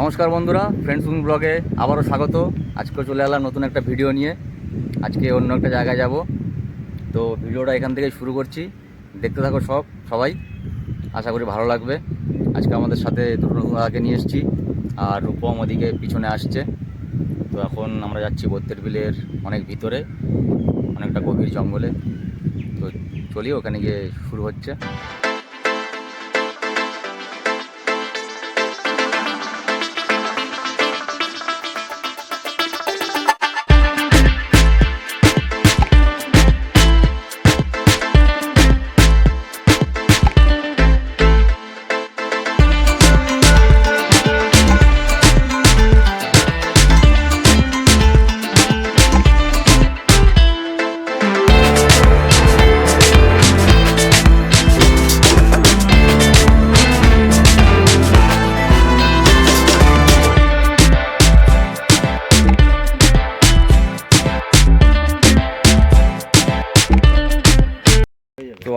নমস্কার বন্ধুরা friends wing ব্লগে আবারও স্বাগত। আজকে চলে এলাম নতুন একটা ভিডিও নিয়ে। আজকে অন্য একটা জায়গায় যাব। তো ভিডিওটা এখান থেকে শুরু করছি। দেখতে থাকো সব, সবাই। আশা করি ভালো লাগবে। আজকে আমাদের সাথে দাদাকে নিয়ে এসেছি। আর রূপম ওদিকে পিছনে আসছে। তো এখন আমরা যাচ্ছি বত্তের বিলের অনেক ভিতরে, অনেকটা গভীর জঙ্গলে। তো চলি, ওখানে গিয়ে শুরু হচ্ছে।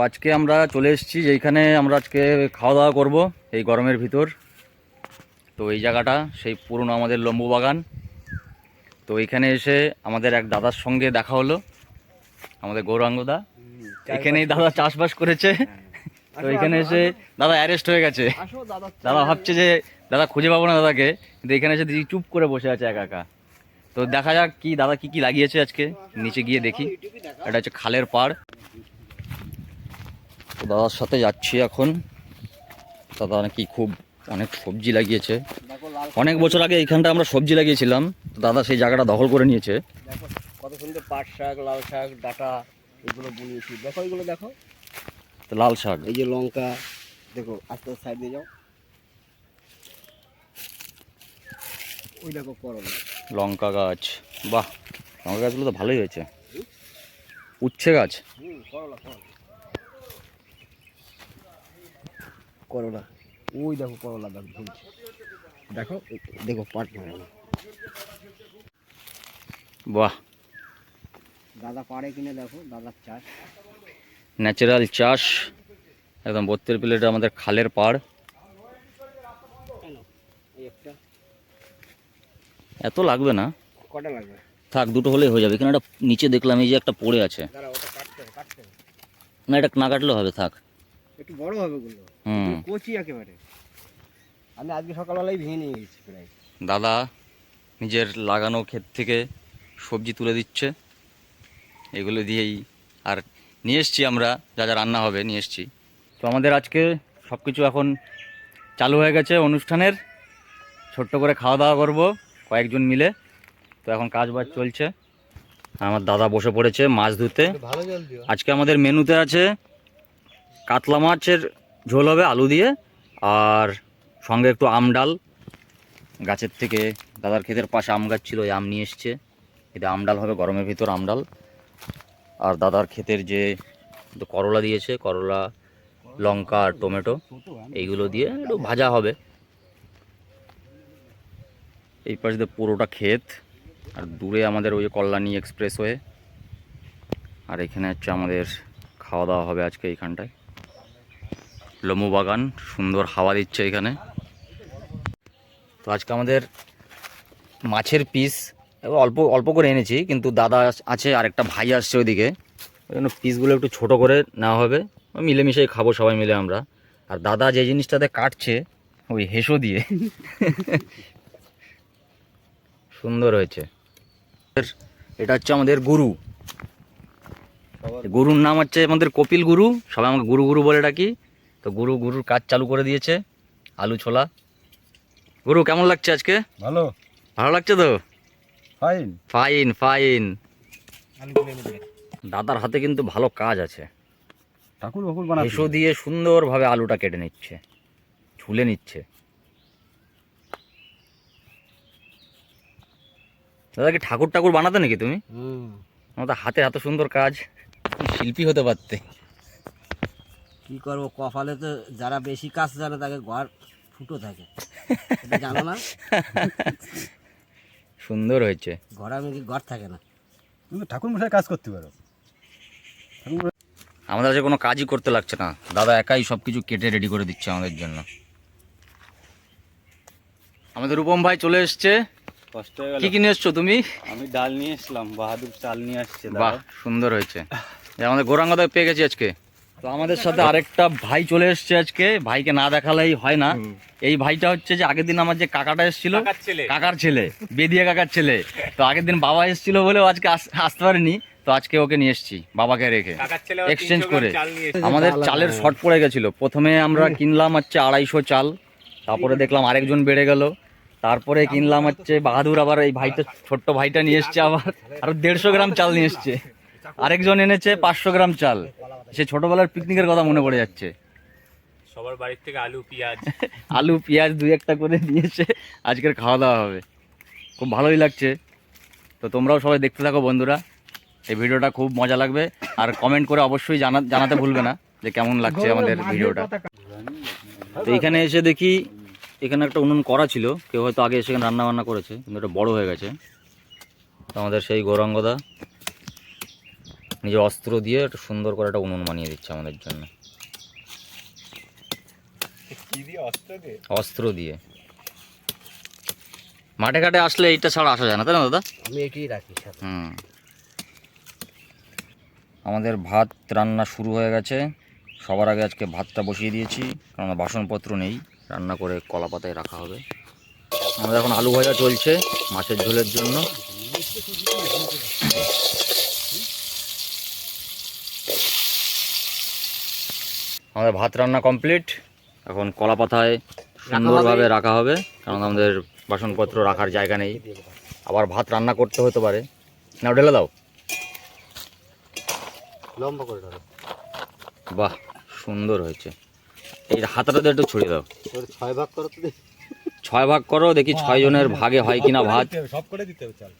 আজকে আমরা চলে এসেছি যেখানে আমরা আজকে খাওয়া দাওয়া করব এই গরমের ভিতর। তো এই জায়গাটা সেই পুরনো আমাদের লম্বু বাগান। তো এখানে এসে আমাদের এক দাদার সঙ্গে দেখা হলো আমাদের গৌরাঙ্গদা এখানেই দাদা চাষবাস করেছে। তো এখানে এসে দাদা অ্যারেস্ট হয়ে গেছে। দাদা দাদা ভাবছে যে দাদা খুঁজে পাবো না দাদাকে কিন্তু এখানে এসে দিদি চুপ করে বসে আছে একা একা। তো দেখা যাক কি দাদা কি কি লাগিয়েছে আজকে নিচে গিয়ে দেখি। এটা হচ্ছে খালের পাড়। তো দাদার সাথে যাচ্ছি এখন। দাদা নাকি খুব অনেক সবজি লাগিয়েছে। অনেক বছর আগে এইখানটা আমরা সবজি লাগিয়েছিলাম। তো দাদা সেই জায়গাটা দখল করে নিয়েছে। কত সুন্দর পাট শাক লাল শাক ডাটা এগুলো বুনিয়েছি। দেখো এগুলো দেখো। তো লাল শাক। এই যে লঙ্কা দেখো আস্তে আস্তে সাইড দিয়ে যাও। ওই দেখো করলা। লঙ্কা গাছ। বাহ লঙ্কা গাছগুলো তো ভালোই হয়েছে। উচ্ছে গাছ? হুম করলা করলা। করলা। ওই দেখো করলা দেখো ঝুলছে দেখো দেখো পাট মারে না বাহ। দাদা পাড়ে কিনে দেখো দাদার চাষ। ন্যাচারাল চাষ একদম বত্তের প্লেটে আমাদের খালের পাড়। এত লাগবে না? কটা লাগবে? থাক দুটো হলেই হয়ে যাবে। এখানে একটা নিচে দেখলাম এই যে একটা পড়ে আছে। না এটা না কাটলেও হবে থাক। একটু বড় হবে হুম। কচি একেবারে। আমি আজকে সকালবেলায় ভেঙে নিয়ে গেছি প্রায়। দাদা নিজের লাগানো ক্ষেত থেকে সবজি তুলে দিচ্ছে। এগুলো দিয়েই আর নিয়ে এসছি আমরা যা যা রান্না হবে নিয়ে এসছি। তো আমাদের আজকে সব কিছু এখন চালু হয়ে গেছে অনুষ্ঠানের। ছোট্ট করে খাওয়া দাওয়া করব কয়েকজন মিলে। তো এখন কাজ বাজ চলছে। আমার দাদা বসে পড়েছে মাছ ধুতে। আজকে আমাদের মেনুতে আছে কাতলা মাছের ঝোল হবে আলু দিয়ে আর সঙ্গে একটু আম ডাল। গাছের থেকে দাদার ক্ষেতের পাশে আম গাছ ছিল, ওই আম নিয়ে এসছে। এটা আম ডাল হবে, গরমের ভিতর আম ডাল। আর দাদার ক্ষেতের যে করলা দিয়েছে, করলা, লঙ্কা আর টমেটো, এইগুলো দিয়ে একটু ভাজা হবে। এই পাশে দিয়ে পুরোটা ক্ষেত, আর দূরে আমাদের ওই কল্যাণী এক্সপ্রেস হয়ে আর এখানে হচ্ছে আমাদের খাওয়া দাওয়া হবে আজকে এইখানটায়। লম্বু বাগান, সুন্দর হাওয়া দিচ্ছে এখানে। তো আজকে আমাদের মাছের পিস, অল্প অল্প করে এনেছি, কিন্তু দাদা আছে আর একটা ভাই আসছে ওইদিকে। ওই জন্য পিসগুলো একটু ছোট করে নেওয়া হবে। মিলেমিশে খাব সবাই মিলে আমরা। আর দাদা যে জিনিসটাতে কাটছে, ওই হেসো দিয়ে। সুন্দর হয়েছে। এটা হচ্ছে আমাদের গুরু। গুরুর নাম হচ্ছে আমাদের কপিল গুরু। সবাই আমাকে গুরু গুরু বলে ডাকি। তো গুরু গুরুর কাজ চালু করে দিয়েছে আলু ছোলা। গুরু কেমন লাগছে আজকে? ভালো। ভালো লাগছে তো? Fine fine fine. দাদার হাতে কিন্তু ভালো কাজ আছে। ঠাকুর বাকুর বানাচ্ছে। এসো দিয়ে সুন্দরভাবে আলুটা কেটে নিচ্ছে ছুলে নিচ্ছে। দাদা কি ঠাকুর ঠাকুর বানাতে নাকি তুমি? হুম। আমাদের হাতে এত সুন্দর কাজ। শিল্পী হতে পারতে। কি করব? কপালে তো যারা বেশি কাজ জানে তাকে ঘর ফুটো থাকে। জানো না? সুন্দর হয়েছে। ঘর আমি কি ঘর থাকে না? তুমি ঠাকুর মশাই কাজ করতে পারো। আমাদের কাছে কোনো কাজই করতে লাগছে না। দাদা একাই সব কিছু কেটে রেডি করে দিচ্ছে আমাদের জন্য। আমাদের রূপম ভাই চলে এসছে। কষ্ট হয়ে কি কিনে এসছো তুমি? আমি ডাল নিয়ে এসলাম বাহাদুর চাল নিয়ে আসছে বাহ সুন্দর হয়েছে। আমাদের গোরাঙ্গদা পেয়ে গেছি আজকে। তো আমাদের সাথে আরেকটা ভাই চলে এসছে আজকে। ভাইকে না দেখালেই হয় না। এই ভাইটা হচ্ছে যে আগের দিন আমার যে কাকাটা এসেছিল কাকার ছেলে। বেদিয়া কাকার ছেলে। তো আগের দিন বাবা এসেছিল বলেও আজকে আস- আসতে পারেনি। তো আজকে ওকে নিয়ে এসেছি বাবাকে রেখে। এক্সচেঞ্জ করে। আমাদের চালের শর্ট পড়ে গেছিল। প্রথমে আমরা কিনলাম হচ্ছে আড়াইশো চাল। তারপরে দেখলাম আরেকজন বেড়ে গেল। তারপরে কিনলাম হচ্ছে বাহাদুর আবার এই ভাইটা ছোট্ট ভাইটা নিয়ে এসছে আবার। আরও দেড়শো গ্রাম চাল নিয়ে এসছে। আরেকজন এনেছে পাঁচশো গ্রাম চাল। সে ছোটবেলার পিকনিকের কথা মনে পড়ে যাচ্ছে। সবার বাড়ির থেকে আলু পেঁয়াজ। আলু পেঁয়াজ দুই একটা করে নিয়েছে আজকের খাওয়া দাওয়া হবে। খুব ভালোই লাগছে। তো তোমরাও সবাই দেখতে থাকো বন্ধুরা। এই ভিডিওটা খুব মজা লাগবে। আর কমেন্ট করে অবশ্যই জানা জানাতে ভুলবে না যে কেমন লাগছে আমাদের ভিডিওটা। তো এখানে এসে দেখি এখানে একটা উনুন করা ছিল। কেউ হয়তো আগে এসে এখানে রান্না বান্না করেছে কিন্তু এটা বড় হয়ে গেছে। তো আমাদের সেই গৌরাঙ্গদা। নিজের অস্ত্র দিয়ে একটা সুন্দর করে একটা উনুন বানিয়ে দিচ্ছে আমাদের জন্য। অস্ত্র দিয়ে? মাঠে ঘাটে আসলে এইটা ছাড়া আসা যায় না তাই না দাদা? আমি এটাই রাখি হুম। আমাদের ভাত রান্না শুরু হয়ে গেছে। সবার আগে আজকে ভাতটা বসিয়ে দিয়েছি কারণ বাসনপত্র নেই। রান্না করে কলা পাতায় রাখা হবে। আমাদের এখন আলু ভাজা চলছে মাছের ঝোলের জন্য। আমাদের ভাত রান্না কমপ্লিট এখন কলা পাতায় সুন্দরভাবে রাখা হবে কারণ আমাদের বাসনপত্র রাখার জায়গা নেই। আবার ভাত রান্না করতে হতে পারে। না ঢেলে দাও। লম্বা করে ধরো। বাহ সুন্দর হয়েছে। এই হাতাটা একটু ছড়িয়ে দাও। ছয় ভাগ করো। ছয় ভাগ করো দেখি ছয় জনের ভাগে হয় কিনা ভাত। সব করে দিতে হবে চাল।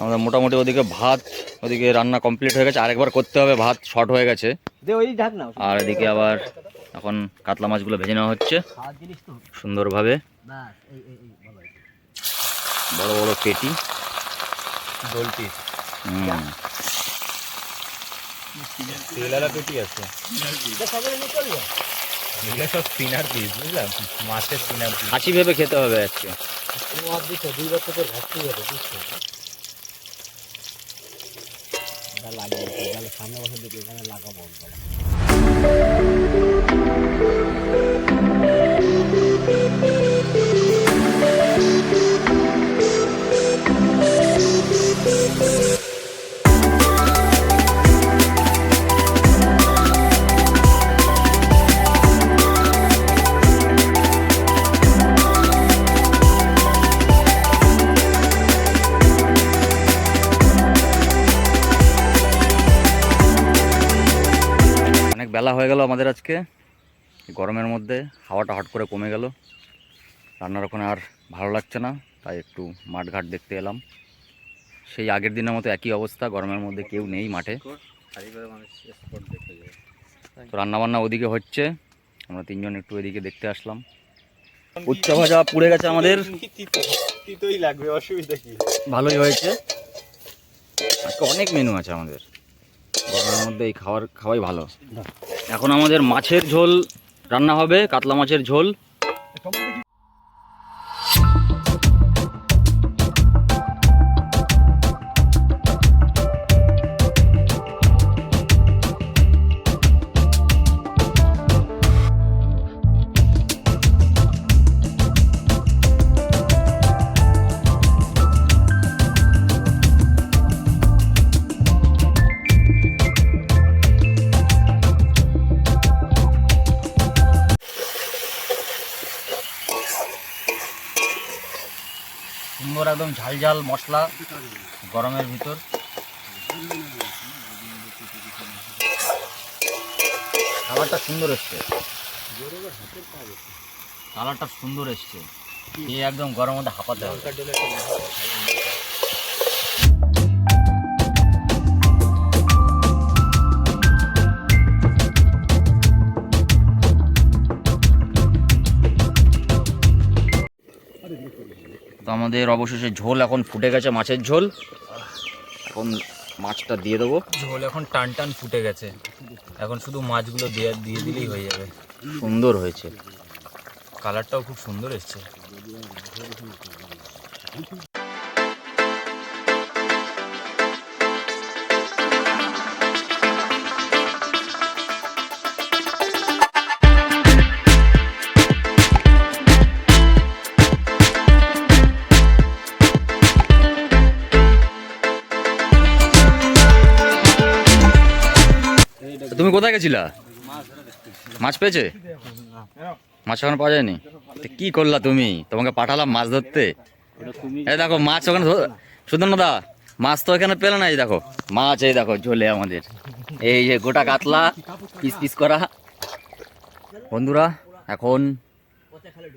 আমাদের মোটামুটি ওদিকে ভাত ওদিকে রান্না কমপ্লিট হয়ে গেছে। আরেকবার করতে হবে ভাত শর্ট হয়ে গেছে। আর এদিকে আবার এখন কাতলা মাছগুলো ভেজে নেওয়া হচ্ছে। খাওয়ার জিনিস তো সুন্দরভাবে। বড় বড় পেটি। আছে। এগুলো সব স্পিনার পিস বুঝলাম? মাছের পিস হাসি ভেবে খেতে হবে আজকে। দুই বছর ঘাটতেই হবে বুঝছ? এটা লাগিয়ে তাহলে সামনে বছর দেখি এখানে লাগাবো বলো। হয়ে গেল আমাদের আজকে। গরমের মধ্যে হাওয়াটা হট করে কমে গেল। রান্নার ওখানে আর ভালো লাগছে না তাই একটু মাঠঘাট দেখতে এলাম। সেই আগের দিনের মতো একই অবস্থা গরমের মধ্যে কেউ নেই মাঠে। তো রান্নাবান্না ওদিকে হচ্ছে আমরা তিনজন একটু এদিকে দেখতে আসলাম। উচ্চা ভাজা পুড়ে গেছে আমাদের। লাগবে অসুবিধা কি? ভালোই হয়েছে। আজকে অনেক মেনু আছে আমাদের। গরমের মধ্যে এই খাওয়ার খাওয়াই ভালো। এখন আমাদের মাছের ঝোল রান্না হবে কাতলা মাছের ঝোল। একদম ঝাল ঝাল মশলা গরমের ভিতর। কালারটা সুন্দর এসছে। কালারটা সুন্দর এসছে। এই একদম গরমের মধ্যে হাঁপাতে হবে। আমাদের অবশেষে ঝোল এখন ফুটে গেছে মাছের ঝোল। এখন মাছটা দিয়ে দেবো। ঝোল এখন টান টান ফুটে গেছে। এখন শুধু মাছগুলো দিয়ে দিয়ে দিলেই হয়ে যাবে। সুন্দর হয়েছে। কালারটাও খুব সুন্দর এসছে। কোথায় গেছিলা? মাছ পেয়েছে? মাছ এখন পাওয়া যায়নি। কি করলা তুমি? তোমাকে পাঠালাম মাছ ধরতে। এই দেখো, মাছ ওখানে সুদন দা, মাছ তো এখানে পেলে না, এই দেখো। মাছ, এই দেখো, ঝোলে আমাদের। এই যে গোটা কাতলা পিস পিস করা। বন্ধুরা, এখন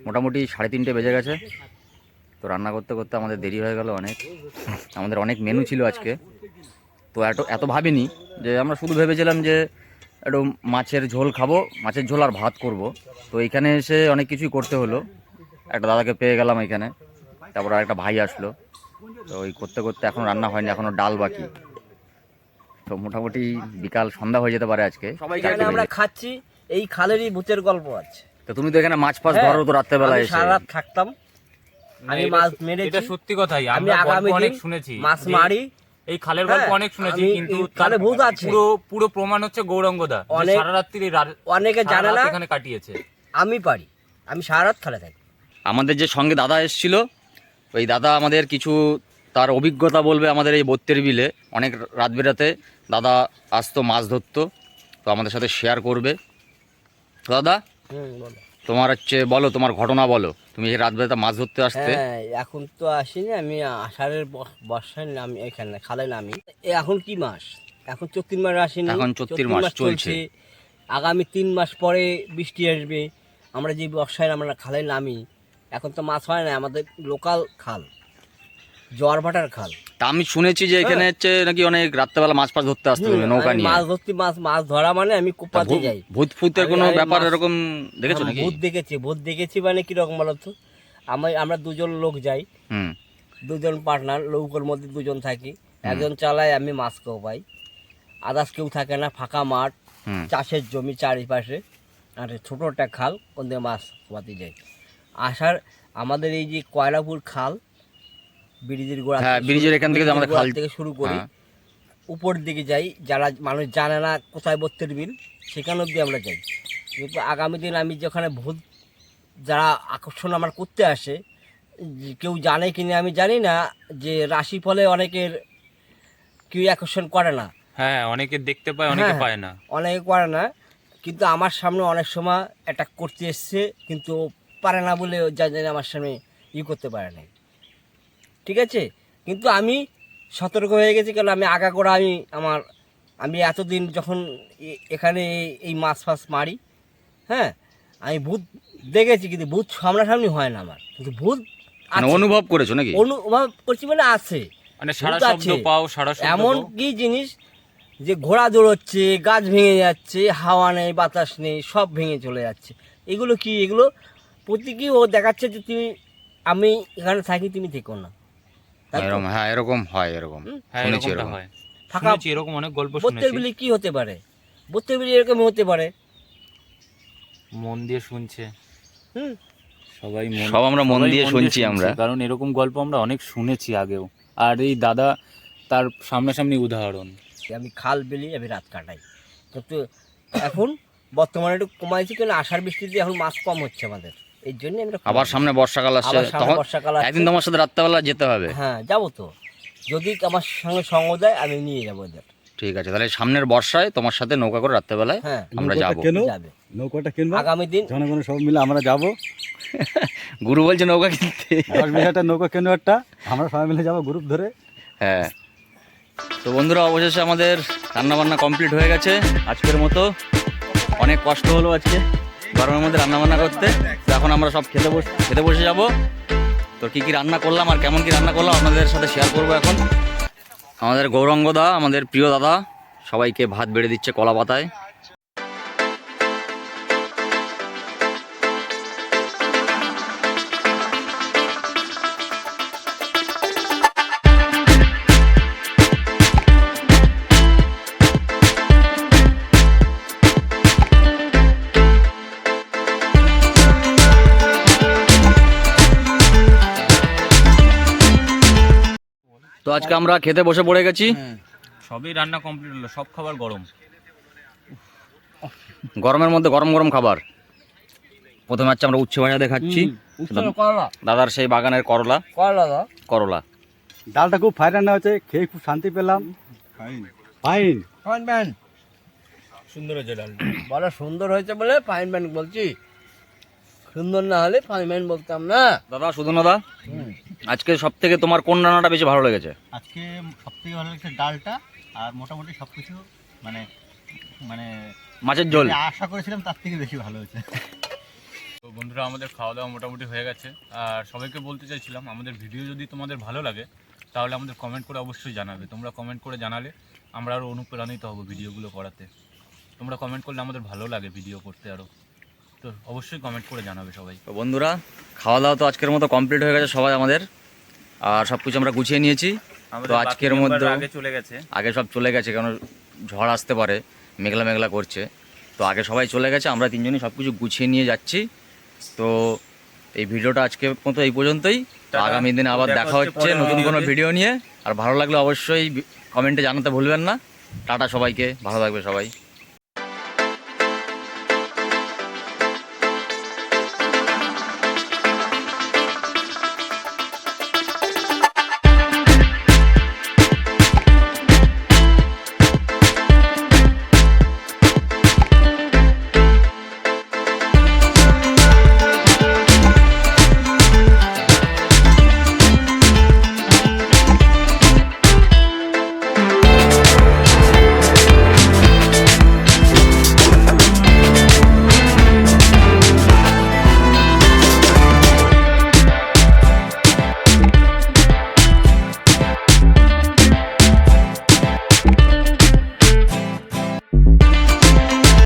মোটামুটি সাড়ে তিনটে বেজে গেছে। তো রান্না করতে করতে আমাদের দেরি হয়ে গেল অনেক। আমাদের অনেক মেনু ছিল আজকে। তো এত এত ভাবিনি যে আমরা শুধু ভেবেছিলাম যে একটু মাছের ঝোল খাব মাছের ঝোল আর ভাত করব। তো এখানে এসে অনেক কিছুই করতে হলো। একটা দাদাকে পেয়ে গেলাম এখানে তারপর আর একটা ভাই আসলো। তো ওই করতে করতে এখন রান্না হয়নি এখনও ডাল বাকি। তো মোটামুটি বিকাল সন্ধ্যা হয়ে যেতে পারে আজকে আমরা খাচ্ছি এই খালেরই ভূতের গল্প আছে। তো তুমি তো এখানে মাছ ফাছ হ্যাঁ, ধরো তো রাত্রেবেলা আমি এসে। সারা রাত থাকতাম আমি মাছ মেরেছি। এটা সত্যি কথাই আমি আগামী অনেক দিন শুনেছি। মাছ মারি এই খালের গল্প হ্যাঁ, অনেক শুনেছি কিন্তু খালে ভূত আছে। পুরো পুরো প্রমাণ হচ্ছে গৌরাঙ্গদা সারা রাত্রি অনেকে জানে না এখানে কাটিয়েছে। আমি পারি। আমি সারা রাত খালে থাকি। আমাদের যে সঙ্গে দাদা এসেছিল ওই দাদা আমাদের কিছু তার অভিজ্ঞতা বলবে আমাদের এই বত্তের বিলে। অনেক রাত বেরাতে দাদা আসতো মাছ ধরতো তো আমাদের সাথে শেয়ার করবে। দাদা? হুম বলো। তোমার হচ্ছে বলো তোমার ঘটনা বলো। তুমি এই রাত বেরাতে মাছ ধরতে আসতে? হ্যাঁ এখন তো আসিনি আমি আষাঢ়ের বর্ষায় নামি এখানে খালে নামি। এখন কি মাস? এখন চৈত্র মাস আসেনি। এখন চৈত্র মাস চলছে। আগামী তিন মাস পরে বৃষ্টি আসবে। আমরা যে বর্ষায় আমরা খালে নামি এখন তো মাছ হয় না আমাদের লোকাল খাল জোয়ার ভাটার খাল। তা আমি শুনেছি যে এখানে হচ্ছে নাকি অনেক রাত্রেবেলা মাছ ফাছ ধরতে আসতে তুমি হুম, নৌকা নিয়ে। মাছ ধরতে মাছ মাছ ধরা মানে আমি কোপাতে যাই। ভূত ফুতের কোনো ব্যাপার এরকম দেখেছ নাকি? ভূত দেখেছি ভূত দেখেছি মানে কীরকম বলতো? আমি আমরা দুজন লোক যাই। হুম। দুজন পার্টনার নৌকোর মধ্যে দুজন থাকি। একজন চালায় আমি মাছ কেউ পাই। আদার্স কেউ থাকে না ফাঁকা মাঠ চাষের জমি চারিপাশে। আর ছোট একটা খাল ওদের মাছ পাতি যাই। আসার আমাদের এই যে কয়লাপুর খাল ব্রিজের গোড়া হ্যাঁ, ব্রিজের এখান থেকে আমাদের খাল- থেকে শুরু করি। হ্যাঁ। উপর দিকে যাই যারা মানুষ জানে না কোথায় বত্তের বিল সেখান অবধি আমরা যাই। কিন্তু আগামী দিন আমি যেখানে ভূত যারা আকর্ষণ আমার করতে আসে কেউ জানে কি না আমি জানি না যে রাশি ফলে অনেকের কেউ আকর্ষণ করে না। হ্যাঁ অনেকে দেখতে পায় অনেকে হ্যাঁ, পায় না। অনেকে করে না। কিন্তু আমার সামনে অনেক সময় অ্যাটাক করতে এসছে কিন্তু পারে না বলে যা জানি আমার সামনে ই করতে পারে নাই। ঠিক আছে? কিন্তু আমি সতর্ক হয়ে গেছি কারণ আমি আগা করে আমি আমার আমি এতদিন যখন এখানে এই- মাছ ফাছ মারি হ্যাঁ? আমি ভূত দেখেছি কিন্তু ভূত সামনাসামনি হয় না আমার। কিন্তু ভূত মানে অনুভব করেছ নাকি? অনুভব করছি মানে আছে। মানে সারা শব্দ আছে। পাও সারা এমন কি জিনিস যে ঘোড়া দৌড়চ্ছে গাছ ভেঙে যাচ্ছে হাওয়া নেই বাতাস নেই সব ভেঙে চলে যাচ্ছে। এগুলো কি? এগুলো প্রতীকী ও দেখাচ্ছে যে তুমি আমি এখানে থাকি তুমি থেকো না? এরকম হ্যাঁ এরকম হয় এরকম। হ্যাঁ শুনেছি এরকম। হয়। ফাঁকা শুনেছি এরকম অনেক গল্প বত্তের শুনেছি। বিলি কি হতে পারে? বত্তের বিলি এরকম হতে পারে। মন দিয়ে শুনছে। হুম। সবাই মন সব আমরা মন সবাই দিয়ে শুনছি আমরা। কারণ এরকম গল্প আমরা অনেক শুনেছি আগেও। আর এই দাদা তার সামনাসামনি উদাহরণ। আমি খাল বেলি আমি রাত কাটাই। কিন্তু এখন বর্তমানে একটু কমাইছি কেন আষাঢ় বৃষ্টিতে এখন মাছ কম হচ্ছে আমাদের। এই জন্য আমরা আবার সামনে বর্ষাকাল আসছে তখন বর্ষাকাল একদিন তোমার সাথে রাত্রেবেলা যেতে হবে। হ্যাঁ যাব তো। যদি আমার সঙ্গে সঙ্গ দেয় আমি নিয়ে যাব ওদের। ঠিক আছে তাহলে সামনের বর্ষায় তোমার সাথে নৌকা করে রাত্রেবেলায় হ্যাঁ। আমরা যাব। নৌকাটা কিনবো? আগামী দিন জনগণ সব মিলে আমরা যাব। গুরু বলছে নৌকা কিনতে। দশ নৌকা কেনো একটা? আমরা সবাই মিলে যাব গ্রুপ ধরে। হ্যাঁ। তো বন্ধুরা অবশেষে আমাদের রান্না বান্না কমপ্লিট হয়ে গেছে আজকের মতো। অনেক কষ্ট হলো আজকে। গরমের মধ্যে রান্না বান্না করতে। তো এখন আমরা সব খেতে বস খেতে বসে যাব। তো কি কি রান্না করলাম আর কেমন কি রান্না করলাম আপনাদের সাথে শেয়ার করব এখন। আমাদের গৌরঙ্গ দা, আমাদের প্রিয় দাদা, সবাইকে ভাত বেড়ে দিচ্ছে কলা পাতায় তো আজকে আমরা খেতে বসে পড়ে গেছি। সবই রান্না কমপ্লিট হলো সব খাবার গরম। গরমের মধ্যে গরম গরম খাবার। প্রথমে হচ্ছে আমরা উচ্ছে ভাজা দেখাচ্ছি। দাদার সেই বাগানের করলা। করলা করলা। ডালটা খুব ফাইন রান্না হয়েছে খেয়ে খুব শান্তি পেলাম। ফাইন ফাইন ম্যান সুন্দর হয়েছে ডাল বড় সুন্দর হয়েছে বলে ফাইন ম্যান বলছি। সুন্দর না হলে ফাইন ম্যান বলতাম না। দাদা সুধু দাদা আজকে সব থেকে তোমার কোন রান্নাটা বেশি ভালো লেগেছে? আজকে সব থেকে ভালো লাগছে ডালটা আর মোটামুটি সব কিছু মানে মানে মাছের ঝোল। আশা করেছিলাম তার থেকে বেশি ভালো হয়েছে। তো বন্ধুরা আমাদের খাওয়া দাওয়া মোটামুটি হয়ে গেছে। আর সবাইকে বলতে চাইছিলাম আমাদের ভিডিও যদি তোমাদের ভালো লাগে তাহলে আমাদের কমেন্ট করে অবশ্যই জানাবে। তোমরা কমেন্ট করে জানালে আমরা আরও অনুপ্রাণিত হব ভিডিওগুলো করাতে। তোমরা কমেন্ট করলে আমাদের ভালো লাগে ভিডিও করতে আরও তো অবশ্যই কমেন্ট করে জানাবে সবাই। তো বন্ধুরা খাওয়া দাওয়া তো আজকের মতো কমপ্লিট হয়ে গেছে সবাই আমাদের। আর সব কিছু আমরা গুছিয়ে নিয়েছি। তো আজকের মধ্যে আগে চলে গেছে। আগে সব চলে গেছে কারণ ঝড় আসতে পারে মেঘলা মেঘলা করছে। তো আগে সবাই চলে গেছে আমরা তিনজনই সব কিছু গুছিয়ে নিয়ে যাচ্ছি। তো এই ভিডিওটা আজকে মতো এই পর্যন্তই। তো আগামী দিনে আবার দেখা হচ্ছে নতুন কোনো ভিডিও নিয়ে। আর ভালো লাগলে অবশ্যই কমেন্টে জানাতে ভুলবেন না। টাটা সবাইকে ভালো থাকবে সবাই।